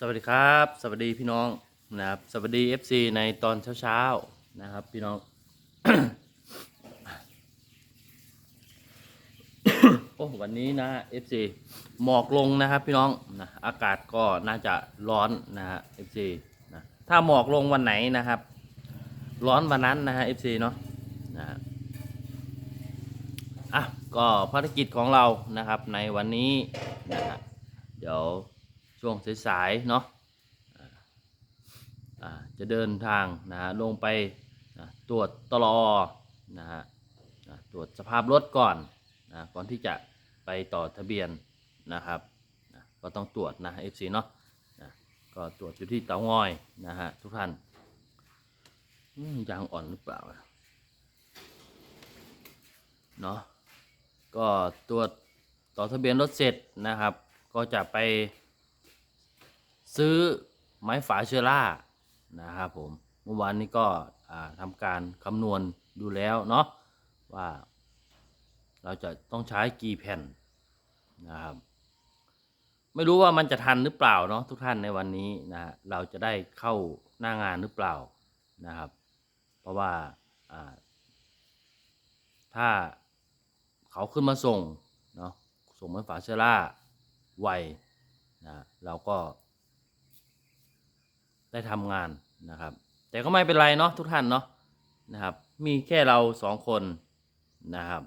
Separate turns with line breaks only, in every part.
สวัสดีครับ สวัสดีพี่น้องนะครับสวัสดี FC ในตอนเช้าๆนะครับ พี่น้อง โอ้วันนี้นะ FC หมอกลงนะครับ พี่น้องนะอากาศก็น่าจะร้อนนะฮะ FC นะถ้าหมอกลงวันไหนนะครับ ร้อนวันนั้นนะฮะ FC เนาะนะฮะอะก็ภารกิจของเรานะครับในวันนี้นะฮะเดี๋ยว ช่วงสายๆเนาะจะเดินทางนะฮะลงไปตรวจตลอนะฮะตรวจสภาพรถก่อนนะก่อนที่จะไปต่อทะเบียนนะครับนะก็ต้องตรวจนะ FC เนาะนะก็ตรวจอยู่ที่เตางอยนะฮะทุกท่านยางอ่อนหรือเปล่าเนาะก็ตรวจต่อทะเบียนรถเสร็จนะครับ ก็จะไป ซื้อไม้ฝาเชื้อรานะครับผมเมื่อวานนี้ก็อ่าทำการคำนวณดูแล้วเนาะว่า เราจะต้องใช้กี่แผ่นนะครับไม่รู้ว่ามันจะทันหรือเปล่าเนาะทุกท่านในวันนี้นะเราจะได้เข้าหน้างานหรือเปล่านะครับ เพราะว่าถ้าเขาขึ้นมาส่งเนาะส่งเหมือนฝาเชอร่าไวนะเราก็ ได้ทำงานนะครับ แต่ก็ไม่เป็นไรเนาะทุกท่านเนาะนะครับ มีแค่เราสองคนนะครับ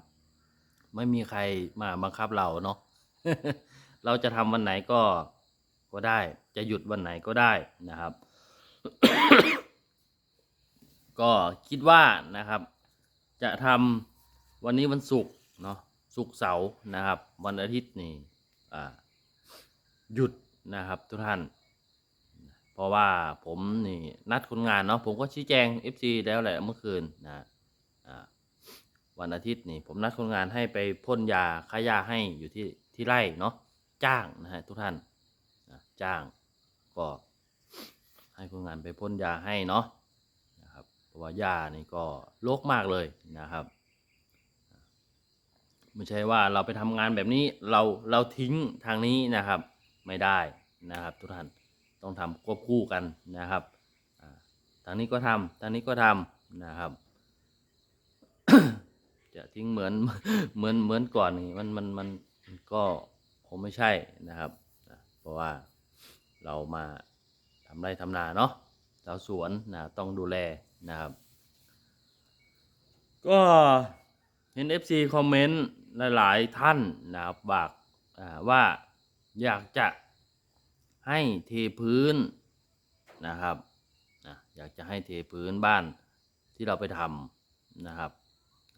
ไม่มีใครมาบังคับเราเนาะเราจะทำวันไหนก็ก็ได้ จะหยุดวันไหนก็ได้นะครับ ก็คิดว่านะครับ จะทำวันนี้วันศุกร์เนาะศุกร์เสาร์นะครับ วันอาทิตย์นี่อ่าหยุดนะครับทุกท่าน เพราะว่าผมนี่นัดคนงานเนาะผมก็ชี้แจง FC แล้วแหละเมื่อคืนนะวันอาทิตย์นี่ผมนัดคนงานให้ไปพ่นยาฆ่าหญ้าให้อยู่ที่ที่ไร่เนาะจ้างนะฮะทุกท่านจ้างก็ให้คนงานไปพ่นยาให้เนาะนะครับเพราะว่าหญ้านี่ก็โรกมากเลยนะครับไม่ใช่ว่าเราไปทำงานแบบนี้เราเราทิ้งทางนี้นะครับไม่ได้นะครับทุกท่าน ต้องทำควบคู่กันนะครับทางนี้ก็ทำทางนี้ก็ทำนะครับ จะทิ้งเหมือนเหมือนเหมือนก่อนนี่มันมันมันก็คงไม่ใช่นะครับ เพราะว่าเรามาทำไร่ทำนาเนาะชาวสวนนะต้องดูแลนะครับ ก็เห็น FC คอมเมนต์หลาย ๆ ท่านนะครับบากว่าอยากจะ ให้เทพื้นนะครับนะอยากจะให้เทพื้นบ้านที่เราไปทำนะครับ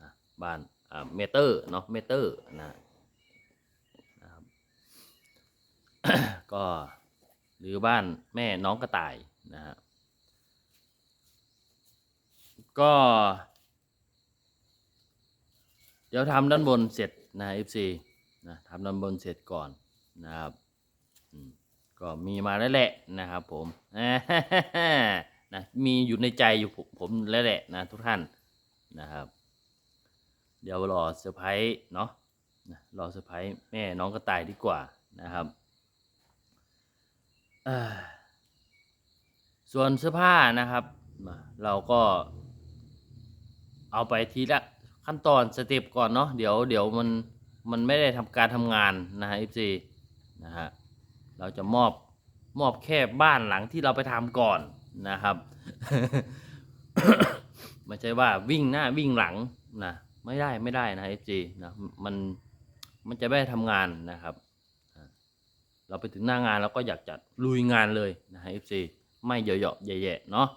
นะบ้านเมเตอร์เนาะเมเตอร์นะนะครับก็หรือบ้านแม่น้องกระต่ายนะฮะก็ เดี๋ยวทำด้านบนเสร็จนะ FC นะทำด้านบนเสร็จก่อนนะครับ ก็มีมาแล้วแหละนะครับ ผมนะมีอยู่ในใจอยู่ผมแล้วแหละนะทุกท่านนะครับ เดี๋ยวรอเซอร์ไพรส์เนาะรอเซอร์ไพรส์แม่น้องกระต่ายดีกว่านะครับส่วนเสื้อผ้านะครับ เราก็ เอาไปทีละขั้นตอนสเต็ปก่อนเนาะเดี๋ยวเดี๋ยวมันมันไม่ได้ทำการทำงานนะฮะ FC นะฮะ เราจะมอบมอบแค่บ้านหลังที่เราไปทำก่อนนะครับไม่ใช่ว่าวิ่งหน้าวิ่งหลังนะไม่ได้ไม่ได้นะเอฟจีนะมันมันจะไม่ทำงานนะครับ เราไปถึงหน้างานเราก็อยากจะลุยงานเลยนะฮะเอฟซีไม่เหยาะๆแย่ๆเนาะ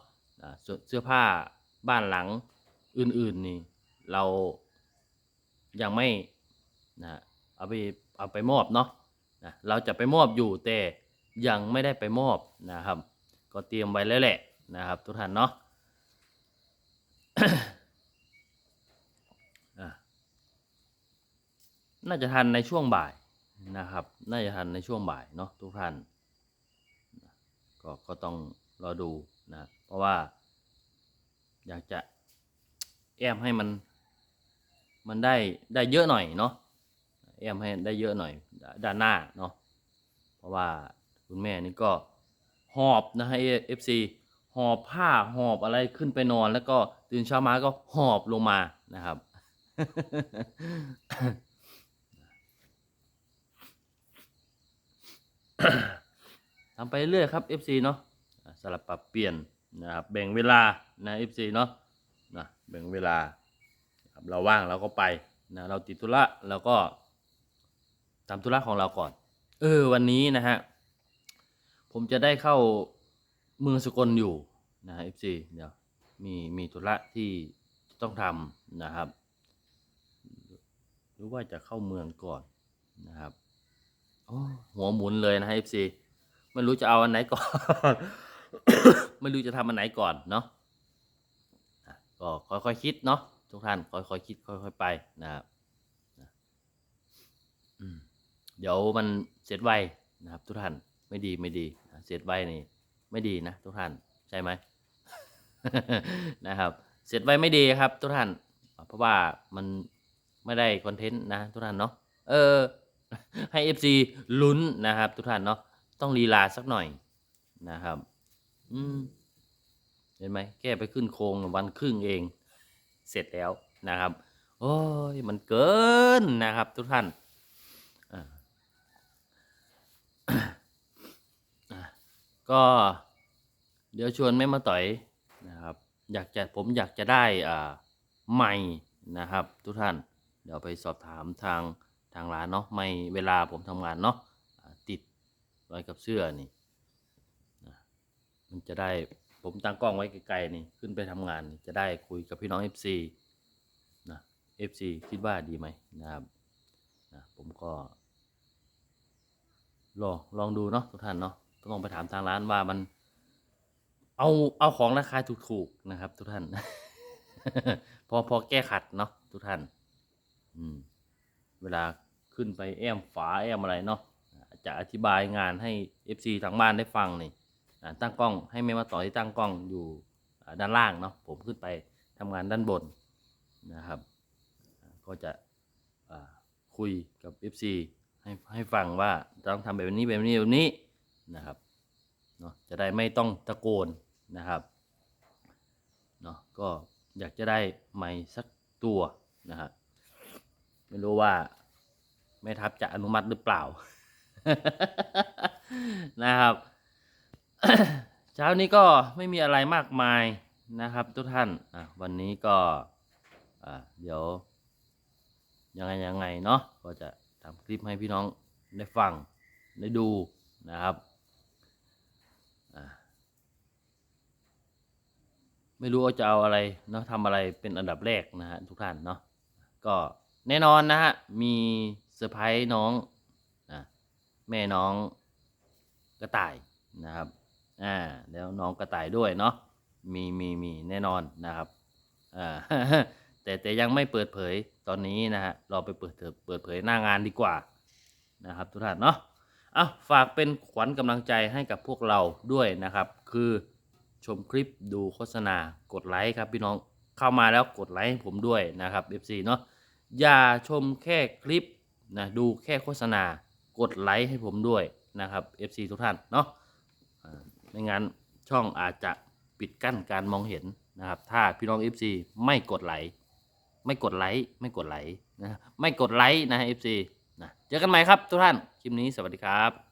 เสื้อผ้าบ้านหลังอื่นๆนี่เรายังไม่นะเอาไปเอาไปมอบเนาะ เราจะไปมอบอยู่แต่ยังไม่ได้ไปมอบนะครับ ก็เตรียมไว้แล้วแหละนะครับทุกท่านเนาะะน่าจะทันในช่วงบ่ายนะครับ น่าจะทันในช่วงบ่ายเนาะทุกท่านก็ก็ต้องรอดูนะ เพราะว่า อยากจะแอมให้มัน มันได้ได้เยอะหน่อยเนาะ แอมให้ได้เยอะหน่อยด้านหน้าเนาะเพราะว่าคุณแม่นี่ก็หอบนะฮะเอฟซีหอบผ้าหอบอะไรขึ้นไปนอน แล้วก็ตื่นเช้ามาก็หอบลงมานะครับ ทำไปเรื่อยครับ FC เนาะสลับปรับเปลี่ยนนะครับแบ่งเวลานะ FC เนาะนะแบ่งเวลาเราว่างเราก็ไปนะเราติดธุระเราก็ ทำธุระของเราก่อน เออ วันนี้นะฮะ ผมจะได้เข้าเมืองสกลอยู่นะฮะ FC เดี๋ยวมีมีธุระที่ต้องทำนะครับ หรือว่าจะเข้าเมืองก่อนนะครับโอ้หัวหมุนเลยนะฮะ FC ไม่รู้จะเอาอันไหนก่อน ไม่รู้จะทำอันไหนก่อนเนาะอะก็ค่อยๆคิดเนาะทุกท่านค่อยๆคิดค่อยๆไปนะครับนะอืม เดี๋ยวมันเสร็จไวนะครับ ทุกท่านไม่ดีไม่ดีเสร็จไวนี่ไม่ดีนะทุกท่านใช่ไหมนะครับ เสร็จไวไม่ดีครับ ทุกท่าน เพราะว่ามันไม่ได้คอนเทนต์นะทุกท่านเนาะเออให้ FC ลุ้นนะครับทุกท่านเนาะต้องลีลาสักหน่อยนะครับ อืมเห็นไหมแก้ไปขึ้นโครงวันครึ่งเอง เสร็จแล้วนะครับ โอ้ยมันเกินนะครับ ทุกท่านอ่า อะ ก็เดี๋ยวชวนแม่มาต่อยนะครับ อยากจะผมอยากจะได้อ่าไม้นะครับ ทุกท่านเดี๋ยวไปสอบถามทางทางร้านเนาะไม่เวลาผมทำงานเนาะติดไว้กับเสื้อนี่นะมันจะได้ผมตั้งกล้องไว้ไกลๆนี่ขึ้นไปทำงานนจะได้คุยกับพี่น้อง FC นะ FC คิดว่าดีไหมนะครับนะผมก็ลองลองดูเนาะทุกท่านเนาะ ต้องไปถามทางร้านว่ามัน เอาเอาของราคาถูกๆนะครับ ทุกท่าน พอพอแก้ขัดเนาะทุกท่าน อืม เวลาขึ้นไปแอมฝาแอมอะไรเนาะจะอธิบายงานให้ FC ทางบ้านได้ฟังนี่ตั้งกล้องให้แม่มาต่อที่ตั้งกล้องอยู่ด้านล่างเนาะผมขึ้นไปทำงานด้านบนนะครับ ก็จะคุยกับ FC ให้ให้ฟังว่าต้องทำแบบนี้แบบนี้แบบนี้ นะครับเนาะจะได้ไม่ต้องตะโกนนะครับเนาะก็อยากจะได้ไม้สักตัวนะฮะไม่รู้ว่าแม่ทัพจะอนุมัติหรือเปล่า นะครับ เช้านี้ก็ไม่มีอะไรมากมายนะครับ ทุกท่านอะวันนี้ก็อะเดี๋ยว ยังไงยังไงเนาะก็จะทำคลิปให้พี่น้องได้ฟัง ได้ดูนะครับอะ ไม่รู้ว่าจะเอาอะไรเนาะทำอะไรเป็นอันดับแรกนะฮะทุกท่านเนาะก็แน่นอนนะฮะมีเซอร์ไพรส์น้องนะแม่น้องกระต่ายนะครับอ่าแล้วน้องกระต่ายด้วยเนาะมีมีมีแน่นอนนะครับอ่าแต่แต่ยังไม่เปิดเผยตอนนี้นะฮะเราไปเปิดเผยเปิดเผยหน้างานดีกว่านะครับทุกท่านเนาะเอาฝากเป็นขวัญกำลังใจให้กับพวกเราด้วยนะครับ คือ ชมคลิปดูโฆษณากดไลค์ครับพี่น้องเข้ามาแล้วกดไลค์ให้ผมด้วยนะครับ FC เนาะอย่าชมแค่คลิปนะดูแค่โฆษณากดไลค์ให้ผมด้วยนะครับ FC ทุกท่านเนาะไม่งั้นช่องอาจจะปิดกั้นการมองเห็นนะครับ ถ้าพี่น้อง FC ไม่กดไลค์ไม่กดไลค์ไม่กดไลค์นะไม่กดไลค์นะ FC นะเจอกันใหม่ครับทุกท่าน คลิปนี้สวัสดีครับ